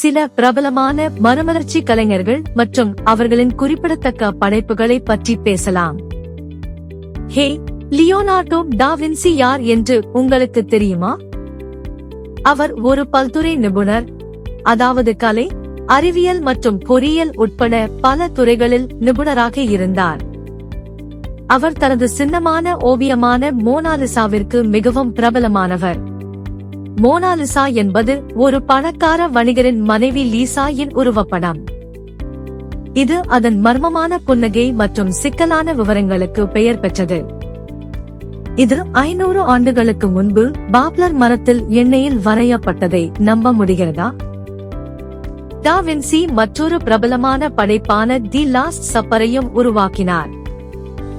சில பிரபலமான மறுமலர்ச்சி கலைஞர்கள் மற்றும் அவர்களின் குறிப்பிடத்தக்க படைப்புகளை பற்றி பேசலாம். ஹே லியோனார்டோ டா வின்சி யார் என்று உங்களுக்கு தெரியுமா? அவர் ஒரு பல்துறை நிபுணர். அதாவது கலை அறிவியல் மற்றும் பொறியியல் உட்பட பல துறைகளில் நிபுணராக இருந்தார். அவர் தனது சின்னமான ஓவியமான மோனாலிசாவிற்கு மிகவும் பிரபலமானவர். மோனாலிசா என்பது ஒரு பணக்கார வணிகரின் மனைவி லீசாயின் உருவப்படம். இது அதன் மர்மமான புன்னகை மற்றும் சிக்கலான விவரங்களுக்கு பெயர் பெற்றது. இது ஐநூறு ஆண்டுகளுக்கு முன்பு பாப்லர் மரத்தில் எண்ணெயில் வரையப்பட்டதை நம்ப முடிகிறதா? டாவின்சி மற்றொரு பிரபலமான படைப்பான தி லாஸ்ட் சப்பரையும் உருவாக்கினார்.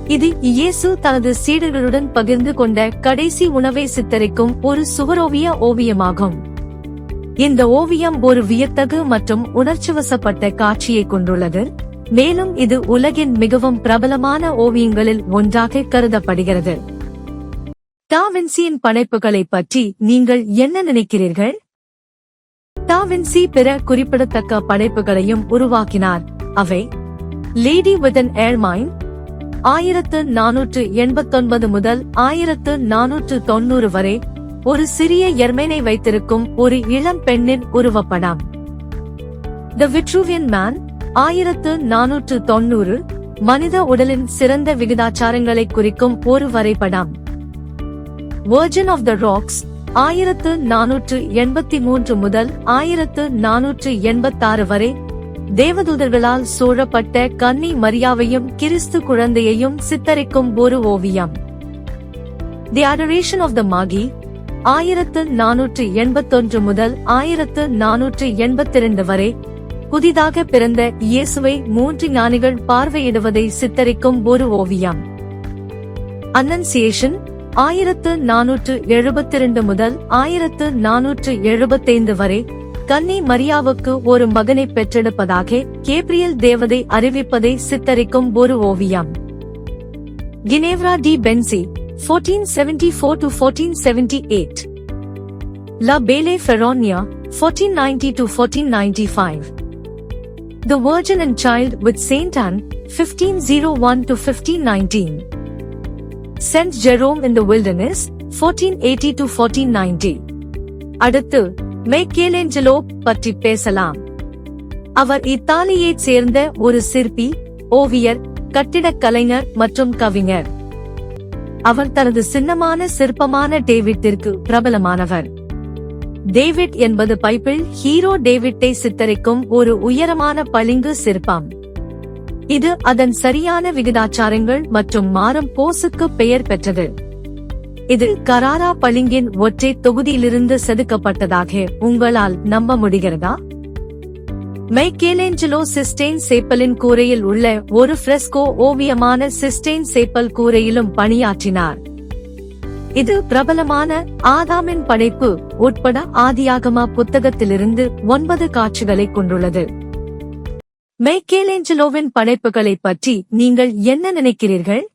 இது இயேசு தனது சீடர்களுடன் பகிர்ந்து கொண்ட கடைசி உணவை சித்தரிக்கும் ஒரு சுவரோவிய ஓவியமாகும். இந்த ஓவியம் ஒரு வியத்தகு மற்றும் உணர்ச்சிவசப்பட்ட காட்சியை கொண்டுள்ளது. மேலும் இது உலகின் மிகவும் பிரபலமான ஓவியங்களில் ஒன்றாக கருதப்படுகிறது. டாவின்சியின் படைப்புகளை பற்றி நீங்கள் என்ன நினைக்கிறீர்கள்? டாவின்சி பிற குறிப்பிடத்தக்க படைப்புகளையும் உருவாக்கினார். அவை லேடி வித் அன் ஏர்மைன் ஆயிரத்து நானூற்று எண்பத்தொன்பது முதல் ஆயிரத்து நானூற்று தொன்னூறு வரை ஒரு சிறிய எர்மேனை வைத்திருக்கும் ஒரு இளம் பெண்ணின் உருவப்படம். த விட்ரூவியன் மேன் ஆயிரத்து நானூற்று தொன்னூறு மனித உடலின் சிறந்த விகிதாச்சாரங்களை குறிக்கும் ஒரு வரைபடம். வெர்ஜன் ஆஃப் த ராக்ஸ் ஆயிரத்து நானூற்று எண்பத்தி மூன்று முதல் ஆயிரத்து நானூற்று எண்பத்தாறு வரை தேவதூதர்களால் சூழப்பட்ட கன்னி மரியாவையும் கிறிஸ்து குழந்தையையும் சித்தரிக்கும் ஒரு ஓவியம். தி அடரேஷன் ஆஃப் த மாகி ஆயிரத்து நானூற்று எண்பத்தொன்று முதல் ஆயிரத்து நானூற்று எண்பத்திரண்டு வரை புதிதாக பிறந்த இயேசுவை மூன்று ஞானிகள் பார்வையிடுவதை சித்தரிக்கும் ஒரு ஓவியம். அன்னன்சியேஷன் ஆயிரத்து நானூற்று எழுபத்திரண்டு முதல் ஆயிரத்து நானூற்று எழுபத்தைந்து வரை கன்னி மரியாவுக்கு ஒரு மகனை பெற்றெடுப்பதாக கேப்ரியல் தேவதை அறிவிப்பதை சித்தரிக்கும் ஒரு ஓவியம் Ginevra de Benci fourteen seventy four to fourteen seventy eight La Belle Ferronnière fourteen ninety to fourteen ninety five The Virgin and Child with Saint Anne, 1501 to 1519. Saint Jerome in the Wilderness, 1480 to 1490. அடுத்து Michelangelo பற்றி பேசலாம். அவர் இத்தாலியைச் சேர்ந்த ஒரு சிற்பி ஓவியர் கட்டிடக் கலைஞர் மற்றும் கவிஞர். அவர் தனது சின்னமான சிற்பமான டேவிட்டிற்கு பிரபலமானவர். டேவிட் என்பது பைப்பிள் ஹீரோ டேவிட்டை சித்தரிக்கும் ஒரு உயரமான பளிங்கு சிற்பம். இது அதன் சரியான விகிதாச்சாரங்கள் மற்றும் மாறும் போசுக்கு பெயர் பெற்றது. இது கராரா பளிங்கின் ஒற்றை தொகுதியிலிருந்து செதுக்கப்பட்டதாக உங்களால் நம்ப முடிகிறதா? மைக்கேலேஞ்சலோ சிஸ்டெயின் சேப்பலின் கூரையில் உள்ள ஒரு பிரெஸ்கோ ஓவியமான சிஸ்டெயின் சேப்பல் கூரையிலும் பணியாற்றினார். இது பிரபலமான ஆதாமின் படைப்பு உட்பட ஆதியாகமா புத்தகத்திலிருந்து ஒன்பது காட்சிகளை கொண்டுள்ளது. மைக்கேலேஞ்சலோவின் படைப்புகளை பற்றி நீங்கள் என்ன நினைக்கிறீர்கள்?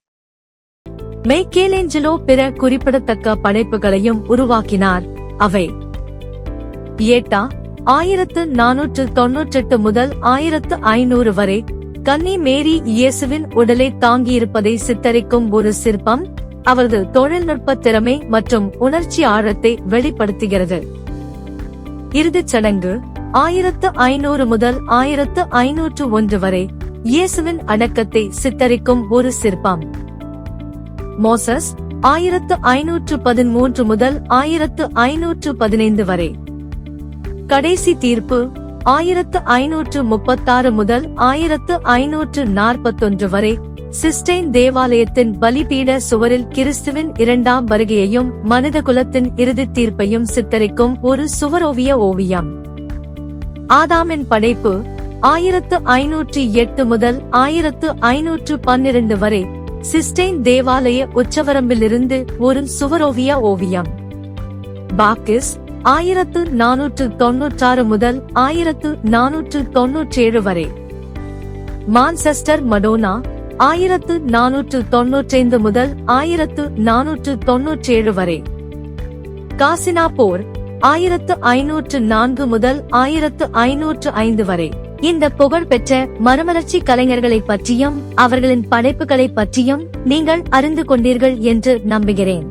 மெய்கேலேஞ்சலோ பிற குறிப்பிடத்தக்க படைப்புகளையும் உருவாக்கினார். அவை ஏட்டா ஆயிரத்து நானூற்று தொன்னூற்றெட்டு முதல் ஆயிரத்து ஐநூறு வரை கன்னி மேரி இயேசுவின் உடலை தாங்கியிருப்பதை சித்தரிக்கும் ஒரு சிற்பம் அவரது தொழில்நுட்ப திறமை மற்றும் உணர்ச்சி ஆழத்தை வெளிப்படுத்துகிறது. இறுதிச் சடங்கு ஆயிரத்து ஐநூறு முதல் ஆயிரத்து ஐநூற்று ஒன்று வரை இயேசுவின் அடக்கத்தை சித்தரிக்கும் ஒரு சிற்பம். மோசஸ் ஆயிரத்து ஐநூற்று பதிமூன்று முதல் ஆயிரத்து ஐநூற்று பதினைந்து வரை. கடைசி தீர்ப்பு ஆயிரத்து ஐநூற்று முப்பத்தாறு முதல் ஆயிரத்து ஐநூற்று நாற்பத்தொன்று வரை சிஸ்டைன் தேவாலயத்தின் பலிபீட சுவரில் கிறிஸ்துவின் இரண்டாம் வருகையையும் மனித குலத்தின் இறுதி தீர்ப்பையும் சித்தரிக்கும் ஒரு சுவரோவிய ஓவியம். ஆதாமின் படைப்பு ஆயிரத்து ஐநூற்று எட்டு முதல் ஆயிரத்து ஐநூற்று பன்னிரண்டு வரை சிஸ்டைன் தேவாலய உச்சவரம்பிலிருந்து ஒரு சுவரோவிய ஓவியம். பாக்கிஸ் ஆயிரத்து நானூற்று தொன்னூற்றாறு முதல் ஆயிரத்து நானூற்று தொன்னூற்றேழு வரை. மான்செஸ்டர் மடோனா ஆயிரத்து நானூற்று தொன்னூற்றைந்து முதல் ஆயிரத்து நானூற்று தொன்னூற்றேழு வரை. காசினா போர் ஆயிரத்து ஐநூற்று நான்கு முதல் ஆயிரத்து ஐநூற்று ஐந்து வரை. இந்த புகழ்பெற்ற மறுமலர்ச்சி கலைஞர்களை பற்றியும் அவர்களின் படைப்புகளை பற்றியும் நீங்கள் அறிந்து கொண்டீர்கள் என்று நம்புகிறேன்.